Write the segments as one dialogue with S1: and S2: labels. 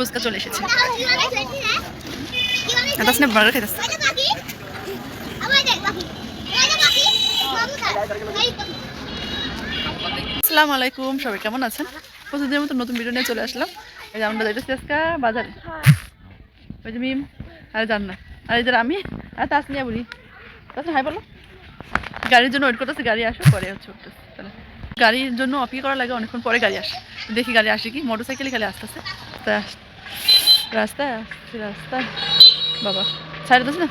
S1: ফুচকা চলে এসেছে। বার্গার আসসালামু আলাইকুম সবাই কেমন আছেন? প্রতিদিনের মতো নতুন ভিডিও নিয়ে চলে আসলাম। এই যে আমরা যাইতেছি আজকে বাজারে। ওই যে মিম আর না আর এই যে আমি আর তাসনিয়া বুড়ি। তাছাড়া হাই বলো। গাড়ির জন্য ওয়েট করতেছে গাড়ি আসো পরে হচ্ছে উঠতেছে। চলে গাড়ির জন্য অপেক্ষা করা লাগে অনেকক্ষণ পরে গাড়ি আসে। দেখি গাড়ি আসে কি? মোটর সাইকেলে খালি আসতেছে। তা রাস্তায় আসছে রাস্তায় বাবা। সাড়ে দশ না?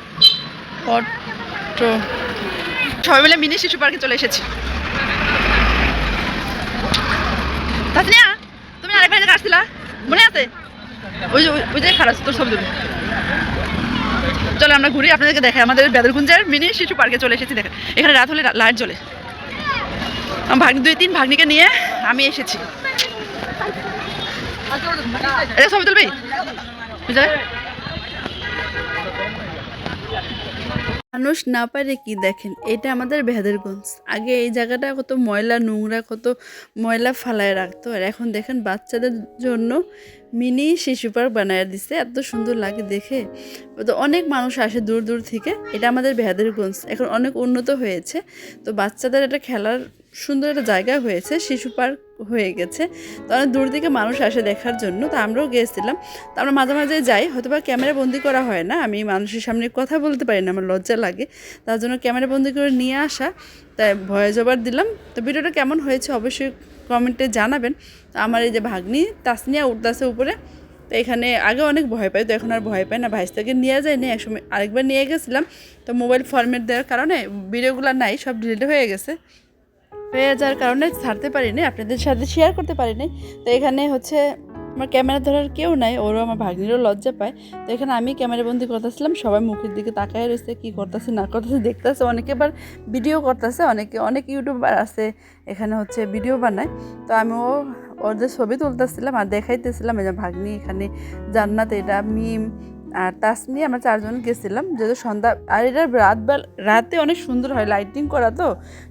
S1: অটো সবাই মিলে মিনি শিশু পার্কে চলে এসেছি। তাসনিয়া, তুমি আরেকবার জায়গায় আসছিলা? মনে আছে? ওই যে, ওই- ওই যে খারাপ, তোর ছবি চলো আমরা ঘুরি, আপনাদেরকে দেখাই। আমাদের বেদরগুঞ্জের মিনি শিশু পার্কে চলে এসেছি দেখেন এখানে রাত হলে লাইট জ্বলে। ভাগ্নি দুই, তিন ভাগ্নিকে নিয়ে আমি এসেছি। এটা ছবি তুলবি? মানুষ না পারে কি দেখেন, এটা আমাদের বেহাদেরগঞ্জ। আগে এই জায়গাটা কত ময়লা নোংরা, কত ময়লা ফালায় রাখতো। আর এখন দেখেন বাচ্চাদের জন্য মিনি শিশু পার্ক বানায় দিছে, এত সুন্দর লাগে দেখে। তো অনেক মানুষ আসে দূর দূর থেকে, এটা আমাদের বেহাদেরগঞ্জ। এখন অনেক উন্নত হয়েছে, তো বাচ্চাদের একটা খেলার সুন্দর একটা জায়গা হয়েছে, শিশু পার্ক হয়ে গেছে। তো অনেক দূর থেকে মানুষ আসে দেখার জন্য, তো আমরাও গিয়েছিলাম তো আমরা মাঝে মাঝে যাই হয়তো বা ক্যামেরা বন্দি করা হয় না, আমি মানুষের সামনে কথা বলতে পারি না, আমার লজ্জা লাগে। তার জন্য ক্যামেরা বন্দি করে নিয়ে আসা, তাই ভয়ে জবার দিলাম। তো ভিডিওটা কেমন হয়েছে অবশ্যই কমেন্টে জানাবেন। তো আমার এই যে ভাগ্নি, তাসনিয়া উঠতেছে উপরে, তো এখানে আগে অনেক ভয় পাই তো এখন আর ভয় পাই না। ভাইস ভাইসটাকে নিয়ে যায়নি একসময় আরেকবার নিয়ে গেছিলাম। তো মোবাইল ফরম্যাট দেওয়ার কারণে ভিডিওগুলো নাই, সব ডিলিট হয়ে গেছে। হয়ে যাওয়ার কারণে ছাড়তে পারিনি, আপনাদের সাথে শেয়ার করতে পারিনি। তো এখানে হচ্ছে আমার ক্যামেরা ধরার কেউ নাই, ওরও আমার ভাগ্নিরও লজ্জা পায়। তো এখানে আমি ক্যামেরা বন্দি করতেছিলাম, সবাই মুখের দিকে তাকায় রয়েছে, কী করতেছে, না করতেছে, দেখতেছে। অনেকে আবার ভিডিও করতেছে, অনেকে, অনেক ইউটিউবার আছে এখানে হচ্ছে ভিডিও বানায়। তো আমিও ওদের ছবি তুলতেছিলাম আর দেখাইতেছিলাম, এই যে ভাগ্নি এখানে জান্নাত, এটা মিম আর তাস নিয়ে আমরা চারজন গেছিলাম যেহেতু সন্ধ্যা, আর এটা রাতবেলা রাতে অনেক সুন্দর হয় লাইটিং করা তো।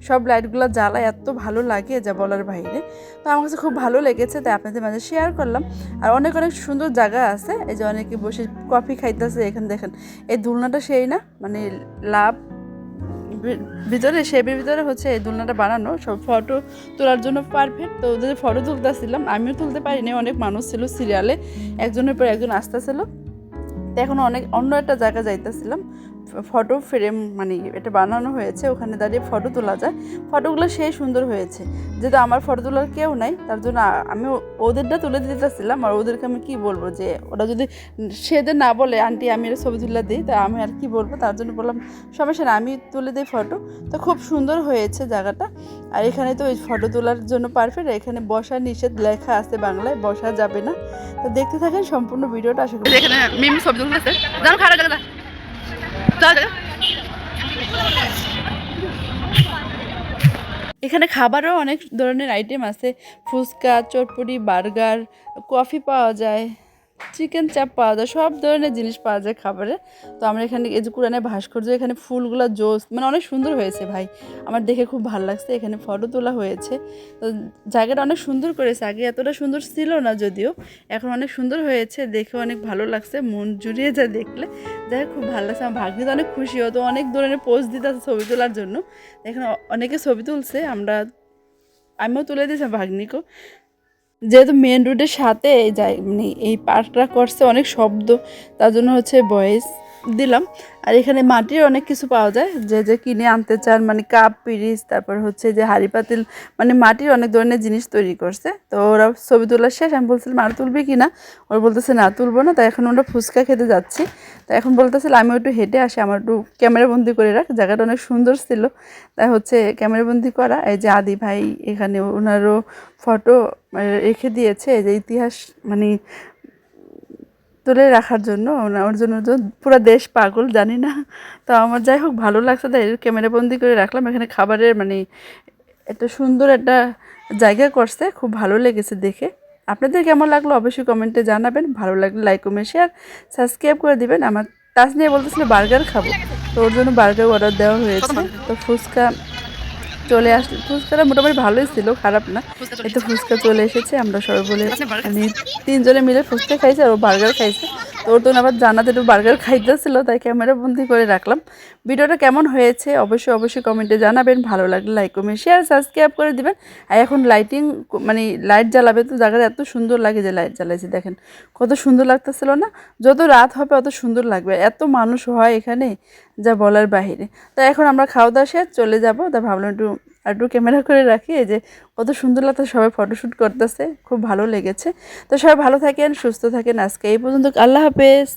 S1: সব লাইটগুলো জ্বালায়, এত ভালো লাগে যা বলার বাইরে। তো আমার কাছে খুব ভালো লেগেছে, তাই আপনাদের মাঝে শেয়ার করলাম। আর অনেক অনেক সুন্দর জায়গা আছে, এই যে অনেকে বসে কফি খাইতেছে, এখানে দেখেন, এই দুলনাটা সেই না মানে লাভ ভিতরে শেপের ভিতরে হচ্ছে এই দুলনাটা বানানো, সব ফটো তোলার জন্য পারফেক্ট তো ওদের ফটো তুলতেছিলাম, আমিও তুলতে পারিনি, অনেক মানুষ ছিল সিরিয়ালে একজনের পর একজন আসতেছিল। তো এখন অনেক অন্য একটা জায়গা যাইতেছিলাম। ফটো ফ্রেম মানে এটা বানানো হয়েছে, ওখানে দাঁড়িয়ে ফটো তোলা যায়। ফটোগুলো সেই সুন্দর হয়েছে। যেহেতু আমার ফটো তোলার কেউ নাই, তার জন্য আমি ওদেরটা তুলে দিতেছিলাম আর ওদেরকে আমি কি বলব যে, ওরা যদি সেদের না বলে, আন্টি, আমি এটা ছবি তুলে দিই তা আমি আর কি বলব? তার জন্য বললাম, সমস্যা না আমি তুলে দিই ফটো। তো খুব সুন্দর হয়েছে জায়গাটা। আর এখানে তো ওই ফটো তোলার জন্য পারফেক্ট এখানে বসা নিষেধ লেখা আছে বাংলায়, বসা যাবে না। তো দেখতে থাকেন সম্পূর্ণ ভিডিওটা, আশা করি এখানে মিম ছবি তুলতেছে। খারাপ জায়গা এখানে খাবারও অনেক ধরনের আইটেম আছে। ফুচকা চটপটি বার্গার কফি পাওয়া যায়। চিকেন চাপ পাওয়া যায়, সব ধরনের জিনিস পাওয়া যায় খাবারে। তো আমরা এখানে, এই যে কোরআনের ভাস্কর্য, এখানে ফুলগুলো জোস মানে অনেক সুন্দর হয়েছে ভাই। আমার দেখে খুব ভালো লাগছে, এখানে ফটো তোলা হয়েছে। তো জায়গাটা অনেক সুন্দর করেছে, আগে এতটা সুন্দর ছিল না যদিও, এখন অনেক সুন্দর হয়েছে, দেখে অনেক ভালো লাগছে, মন জুড়িয়ে যায় দেখলে। যাই খুব ভালো লাগছে, আমার ভাগ্নি তো অনেক খুশি হতো অনেক ধরনের পোজ দিতে আছে ছবি তোলার জন্য। এখানে অনেকে ছবি তুলছে, আমরা, আমিও তুলে দিয়েছি ভাগ্নিকেও। যেহেতু মেন রোডের সাথে যায় মানে এই পার্কটা করছে অনেক শব্দ, তার জন্য হচ্ছে ভয়েস দিলাম। আর এখানে মাটির অনেক কিছু পাওয়া যায়। যে যে কিনে আনতে চান মানে কাপ, পিরিচ, তারপর হচ্ছে যে হাড়ি পাতিল মানে মাটির অনেক ধরনের জিনিস তৈরি করছে। তো ওরা ছবি তোলার শেষ। আমি বলছিলাম, আর তুলবি কি না? ওরা বলতেছে, না, তুলবো না। তাই এখন আমরা ফুচকা খেতে যাচ্ছি। তো এখন বলতেছিল আমি একটু হেঁটে আসি, আমার একটু ক্যামেরাবন্দি করে রাখ। জায়গাটা অনেক সুন্দর ছিল। তাই হচ্ছে ক্যামেরাবন্দি করা। এই যে আদি ভাই এখানে ওনারও ফটো রেখে দিয়েছে। এই যে ইতিহাস মানে তুলে রাখার জন্য ওর জন্য পুরো দেশ পাগল, জানি না। তো আমার যাই হোক, ভালো লাগছে। তাই ক্যামেরা বন্দি করে রাখলাম। এখানে খাবারের মানে একটা সুন্দর একটা জায়গা করছে, খুব ভালো লেগেছে দেখে। আপনাদের কেমন লাগল অবশ্যই কমেন্টে জানাবেন। ভালো লাগলে লাইক কমেন্ট শেয়ার সাবস্ক্রাইব করে দিবেন। আমার তাস নিয়ে বলতেছিল, বার্গার খাব। তো ওর জন্য বার্গার অর্ডার দেওয়া হয়েছে। তো ফুচকা চলে আসলে ফুচকাটা মোটামুটি ভালোই ছিল খারাপ না। এই তো ফুচকা চলে এসেছে আমরা সবাই বলে আমি তিনজনে মিলে ফুচকা খাইছে আর ও বার্গার খাইছে। তো ওর তো আবার জানাতে একটু বার্গার খাইতেছিল, তাই ক্যামেরা বন্দি করে রাখলাম। ভিডিওটা কেমন হয়েছে অবশ্যই অবশ্যই কমেন্টে জানাবেন। ভালো লাগলে লাইক কমেন্ট শেয়ার সাবস্ক্রাইব করে দিবেন। আর এখন লাইটিং মানে লাইট জ্বালাবে তো জায়গাটা এত সুন্দর লাগে যে লাইট জ্বালাইছে, দেখেন। কত সুন্দর লাগতেছিল না? যত রাত হবে অত সুন্দর লাগবে। এত মানুষ হয় এখানে, যা বলার বাহিরে। তা এখন আমরা খাওয়া দাওয়া শেষ চলে যাব। তা ভাবলাম একটু আর একটু ক্যামেরা করে রাখি, এই যে কত সুন্দর লাগতো সবাই ফটোশ্যুট করতেছে, খুব ভালো লেগেছে। তো সবাই ভালো থাকেন, সুস্থ থাকেন, আজকে এই পর্যন্ত, আল্লাহ হাফেজ।